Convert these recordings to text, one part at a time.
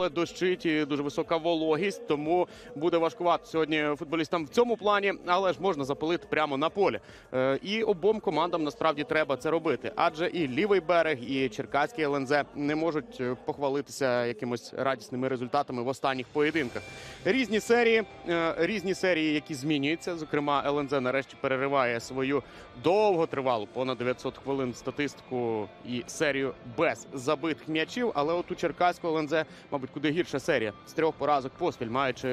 але дощить і дуже висока вологість, тому буде важкувато сьогодні футболістам в цьому плані, але ж можна запалити прямо на полі. Е, І обом командам насправді треба це робити, адже і лівий берег, і Черкаський ЛНЗ не можуть е, похвалитися якимось радісними результатами в останніх поєдинках. Різні серії, е, різні серії, які змінюються. Зокрема, ЛНЗ нарешті перериває свою довготривалу, понад 900 хвилин статистику і серію без забитих м'ячів. Але от у Черкаського ЛНЗ, мабуть, куди гірша серія з трьох поразок поспіль, маючи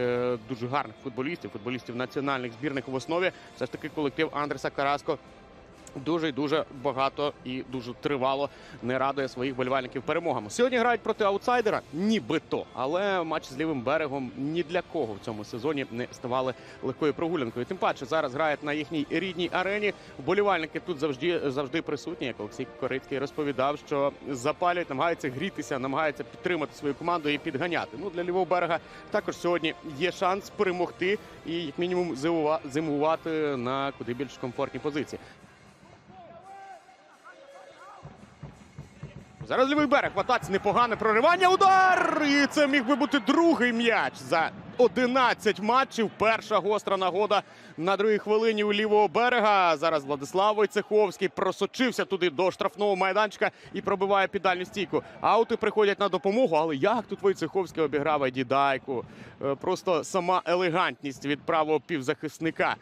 дуже гарних футболістів, футболістів національних збірних в основі. Все ж таки колектив Андреса Караско дуже і дуже багато і дуже тривало не радує своїх болівальників перемогами. Сьогодні грають проти аутсайдера, нібито, але матч з лівим берегом ні для кого в цьому сезоні не ставали легкою прогулянкою. Тим паче зараз грають на їхній рідній арені. Вболівальники тут завжди завжди присутні. Як Олексій Корицький розповідав, що запалюють, намагаються грітися, намагаються підтримати свою команду і підганяти. Ну для лівого берега також сьогодні є шанс перемогти і як мінімум зимува- зимувати на куди більш комфортній позиції. Зараз лівий берег. В непогане проривання. Удар! І це міг би бути другий м'яч за 11 матчів. Перша гостра нагода на другій хвилині у лівого берега. Зараз Владислав Войцеховський просочився туди до штрафного майданчика і пробиває під стійку. Аути приходять на допомогу. Але як тут Войцеховський обіграв дідайку? Просто сама елегантність від правого півзахисника.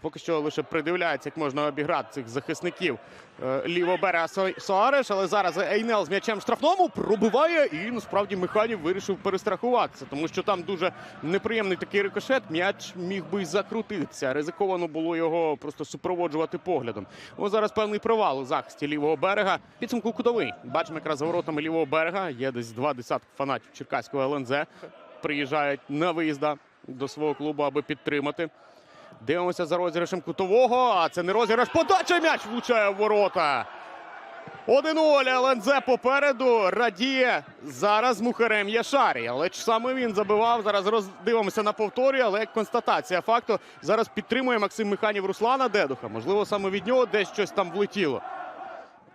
Поки що лише придивляється, як можна обіграти цих захисників е, лівого берега Соареш, але зараз Ейнел з м'ячем штрафному пробиває і насправді Механів вирішив перестрахуватися, тому що там дуже неприємний такий рикошет. М'яч міг би й закрутитися. Ризиковано було його просто супроводжувати поглядом. Ось зараз певний провал у захисті лівого берега. Підсумку кутовий. Бачимо якраз за воротами лівого берега. Є десь два десятки фанатів Черкаського ЛНЗ. Приїжджають на виїзда до свого клубу, аби підтримати. Дивимося за розіграшем кутового. А це не розіграш. Подача м'яч влучає в ворота. 1-0. ЛНЗ попереду радіє зараз Мухарем Яшарі. Але ж саме він забивав. Зараз роздивимося на повторі, але як констатація факту. Зараз підтримує Максим Механів Руслана Дедуха. Можливо, саме від нього десь щось там влетіло.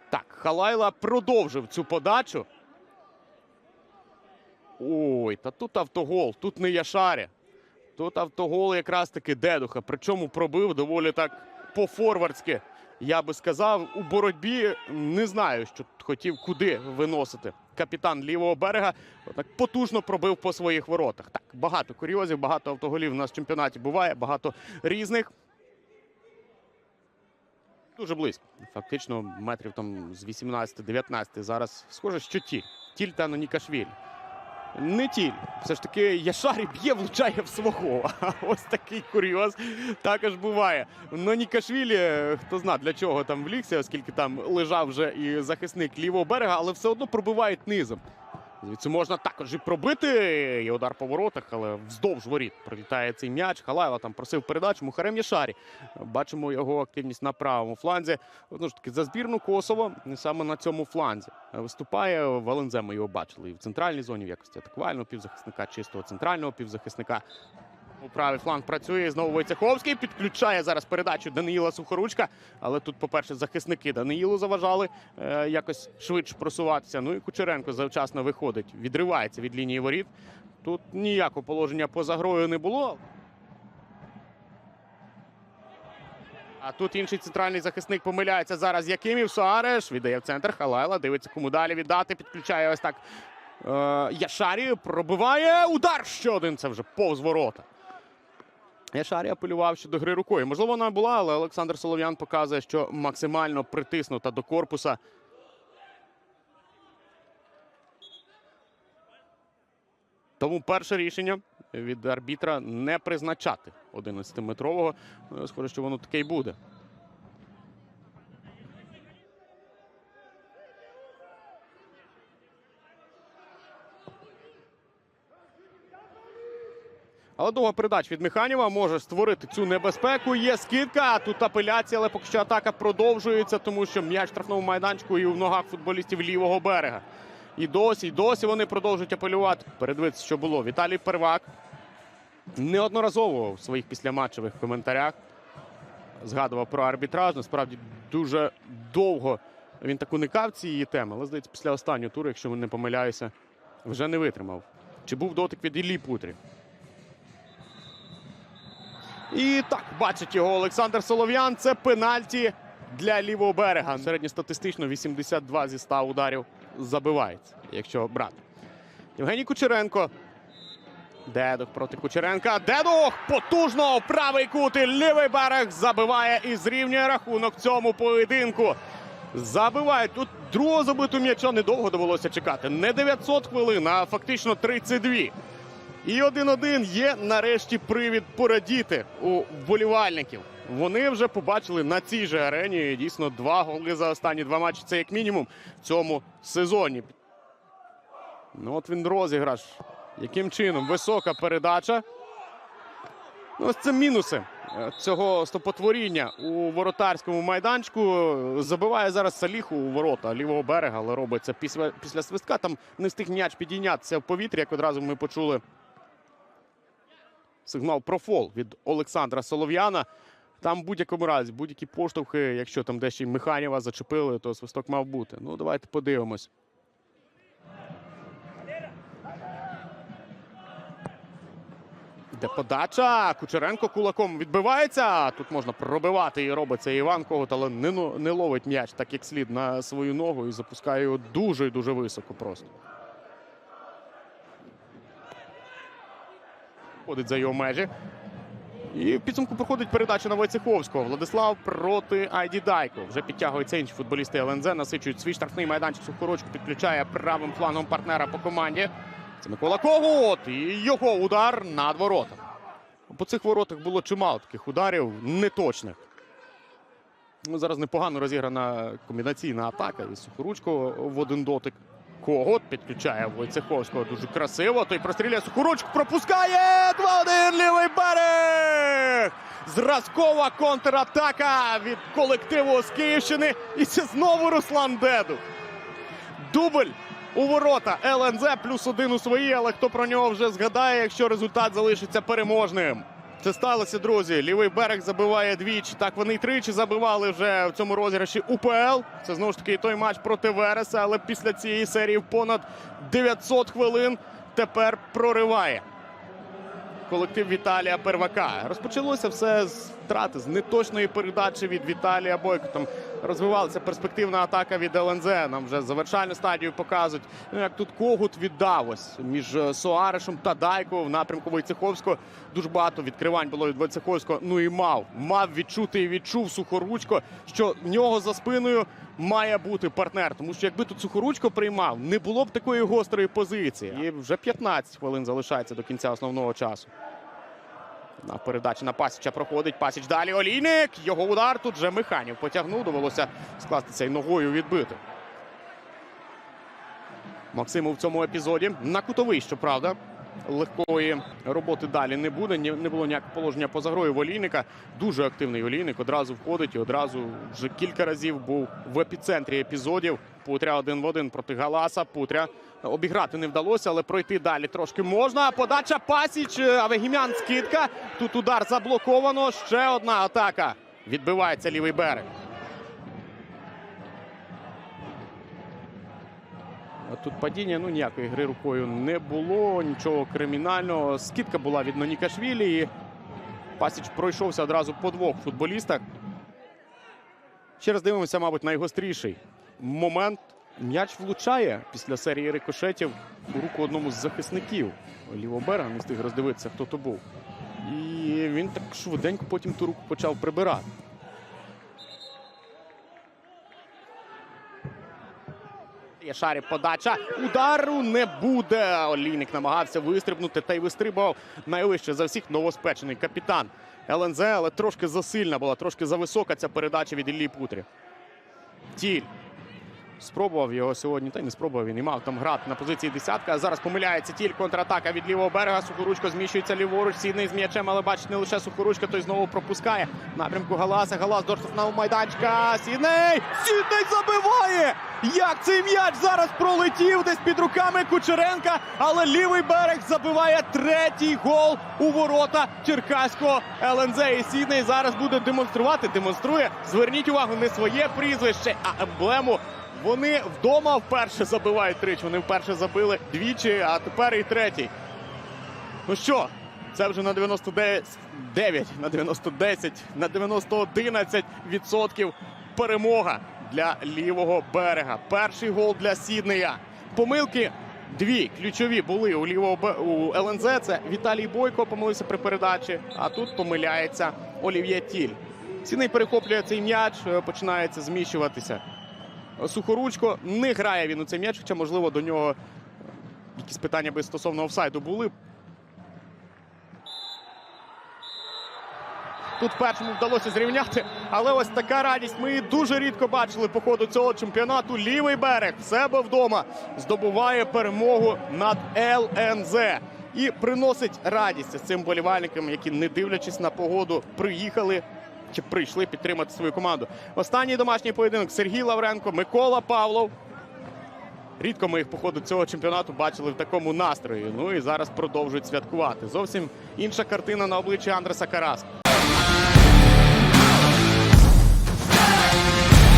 Так, Халайла продовжив цю подачу. Ой, та тут автогол, тут не Яшарі. Тут автогол якраз таки Дедуха. Причому пробив доволі так по-форвардськи. Я би сказав, у боротьбі не знаю, що хотів куди виносити. Капітан лівого берега так потужно пробив по своїх воротах. Так, багато курйозів, багато автоголів у нас в чемпіонаті буває, багато різних. Дуже близько. Фактично, метрів там з 18-19 зараз схоже, що тіль. Тіль та Нікашвілі. Не тіль. Все ж таки Яшарі б'є, влучає в свого. А ось такий курйоз також буває. Но Нікашвілі, хто зна для чого там влікся, оскільки там лежав вже і захисник лівого берега, але все одно пробивають низом. Звідси можна також і пробити. Є удар по воротах, але вздовж воріт пролітає цей м'яч. Халаєва там просив передачу. Мухарем Яшарі. Бачимо його активність на правому фланзі. Знову ж таки, за збірну Косово саме на цьому фланзі виступає Валензе. Ми його бачили і в центральній зоні в якості атакувального півзахисника, чистого центрального півзахисника. У правий фланг працює знову Войцеховський. Підключає зараз передачу Даниїла Сухоручка. Але тут, по-перше, захисники Даниїлу заважали е, якось швидше просуватися. Ну і Кучеренко завчасно виходить, відривається від лінії воріт. Тут ніякого положення поза грою не було. А тут інший центральний захисник помиляється зараз. Якимів Суареш віддає в центр. Халайла дивиться, кому далі віддати. Підключає ось так. Е, Яшарі пробиває удар. Ще один. Це вже повз ворота. Яшарі апелював щодо гри рукою. Можливо, вона була, але Олександр Солов'ян показує, що максимально притиснута до корпуса. Тому перше рішення від арбітра не призначати 11-метрового. Ну, Схоже, що воно таке й буде. Але довга передач від Механіва може створити цю небезпеку. Є скидка. Тут апеляція, але поки що атака продовжується, тому що м'яч штрафному майданчику і в ногах футболістів лівого берега. І досі, і досі вони продовжують апелювати. Передивитися, що було. Віталій Первак неодноразово в своїх післяматчевих коментарях згадував про арбітраж. Насправді дуже довго він так уникав цієї теми. Але здається, після останнього туру, якщо не помиляюся, вже не витримав. Чи був дотик від Іллі Путрі? І так, бачить його Олександр Солов'ян. Це пенальті для лівого берега. Середньостатистично 82 зі 100 ударів забивається, якщо брати. Євгеній Кучеренко. Дедух проти Кучеренка. Дедух потужно правий кут лівий берег забиває і зрівнює рахунок цьому поєдинку. Забивають. Тут другого забиту м'яча недовго довелося чекати. Не 900 хвилин, а фактично 32. І 1-1 є нарешті привід порадіти у вболівальників. Вони вже побачили на цій же арені дійсно два голи за останні два матчі. Це як мінімум в цьому сезоні. Ну от він розіграш. Яким чином? Висока передача. Ну, ось це мінуси е, цього стопотворіння у воротарському майданчику. Забиває зараз Саліху у ворота лівого берега, але робить це після, після свистка. Там не встиг м'яч підійнятися в повітря, як одразу ми почули сигнал про фол від Олександра Солов'яна. Там в будь-якому разі, будь-які поштовхи, якщо там дещо Механіва зачепили, то свисток мав бути. Ну, давайте подивимось. Де подача. Кучеренко кулаком відбивається. Тут можна пробивати і робить це Іван Когут, але не, не ловить м'яч так як слід на свою ногу і запускає його дуже дуже високо просто. Ходить за його межі. І в підсумку проходить передача на Войцеховського. Владислав проти Айді Дайко. Вже підтягуються інші футболісти ЛНЗ, насичують свій штрафний майданчик. Сухорочку підключає правим флангом партнера по команді. Це Микола Когут. І його удар над воротом. По цих воротах було чимало таких ударів неточних. Ну, зараз непогано розіграна комбінаційна атака. І Сухоручко в один дотик. Когот підключає Войцеховського дуже красиво. Той простріляє Сухоручку, пропускає 2-1 лівий берег. Зразкова контратака від колективу з Київщини. І це знову Руслан Дедух. Дубль у ворота ЛНЗ плюс один у свої, але хто про нього вже згадає, якщо результат залишиться переможним. Це сталося, друзі. Лівий берег забиває двічі. Так вони й тричі забивали вже в цьому розіграші УПЛ. Це знову ж таки той матч проти Вереса, але після цієї серії понад 900 хвилин тепер прориває колектив Віталія Первака. Розпочалося все з втрати, з неточної передачі від Віталія Бойко. Там розвивалася перспективна атака від ЛНЗ. Нам вже завершальну стадію показують. Ну як тут Когут віддав ось між е, Соарешем та Дайко в напрямку Войцеховського. Дуже багато відкривань було від Войцеховського. Ну і мав. Мав відчути і відчув Сухоручко, що в нього за спиною має бути партнер. Тому що якби тут Сухоручко приймав, не було б такої гострої позиції. І вже 15 хвилин залишається до кінця основного часу. На передачі на Пасіча проходить. Пасіч далі. Олійник. Його удар тут вже Механів потягнув. Довелося скластися і ногою відбити. Максиму в цьому епізоді на кутовий, щоправда. Легкої роботи далі не буде. Не було ніякого положення поза грою в Олійника. Дуже активний Олійник. Одразу входить і одразу вже кілька разів був в епіцентрі епізодів. Путря один в один проти Галаса. Путря обіграти не вдалося, але пройти далі трошки можна. Подача Пасіч. е, Авегімян скидка. Тут удар заблоковано. Ще одна атака. Відбивається лівий берег. Тут падіння, ну ніякої гри рукою не було, нічого кримінального. Скидка була від Нонікашвілі. І Пасіч пройшовся одразу по двох футболістах. Ще раз дивимося, мабуть, найгостріший момент. М'яч влучає після серії рикошетів у руку одному з захисників лівого берега. Не встиг роздивитися, хто то був. І він так швиденько потім ту руку почав прибирати. Є шарів подача. Удару не буде. Олійник намагався вистрибнути та й вистрибував найвище за всіх новоспечений капітан ЛНЗ, але трошки засильна була, трошки зависока ця передача від Іллі Путрі. Тіль. Спробував його сьогодні, та й не спробував він і мав там грати на позиції десятка. Зараз помиляється тіль контратака від лівого берега. Сухоручко зміщується ліворуч. Сідний з м'ячем, але бачить не лише Сухоручка, той знову пропускає. Напрямку Галаса. Галас до штрафного майданчика. Сідний! Сідний забиває! Як цей м'яч зараз пролетів десь під руками Кучеренка, але лівий берег забиває третій гол у ворота Черкаського ЛНЗ. І Сідний зараз буде демонструвати. Демонструє. Зверніть увагу, не своє прізвище, а емблему Вони вдома вперше забивають тричі. Вони вперше забили двічі, а тепер і третій. Ну що, це вже на 99, на 90-10, на 90-11 відсотків перемога для лівого берега. Перший гол для Сіднея. Помилки дві ключові були у лівого у ЛНЗ. Це Віталій Бойко помилився при передачі, а тут помиляється Олів'є Тіль. Сідней перехоплює цей м'яч, е, починається зміщуватися. Сухоручко не грає він у цей м'яч, хоча, можливо, до нього якісь питання би стосовно офсайду були. Тут першому вдалося зрівняти, але ось така радість. Ми дуже рідко бачили по ходу цього чемпіонату. Лівий берег в себе вдома здобуває перемогу над ЛНЗ і приносить радість цим болівальникам, які, не дивлячись на погоду, приїхали чи прийшли підтримати свою команду. Останній домашній поєдинок Сергій Лавренко, Микола Павлов. Рідко ми їх по ходу цього чемпіонату бачили в такому настрої. Ну і зараз продовжують святкувати. Зовсім інша картина на обличчі Андреса Караска.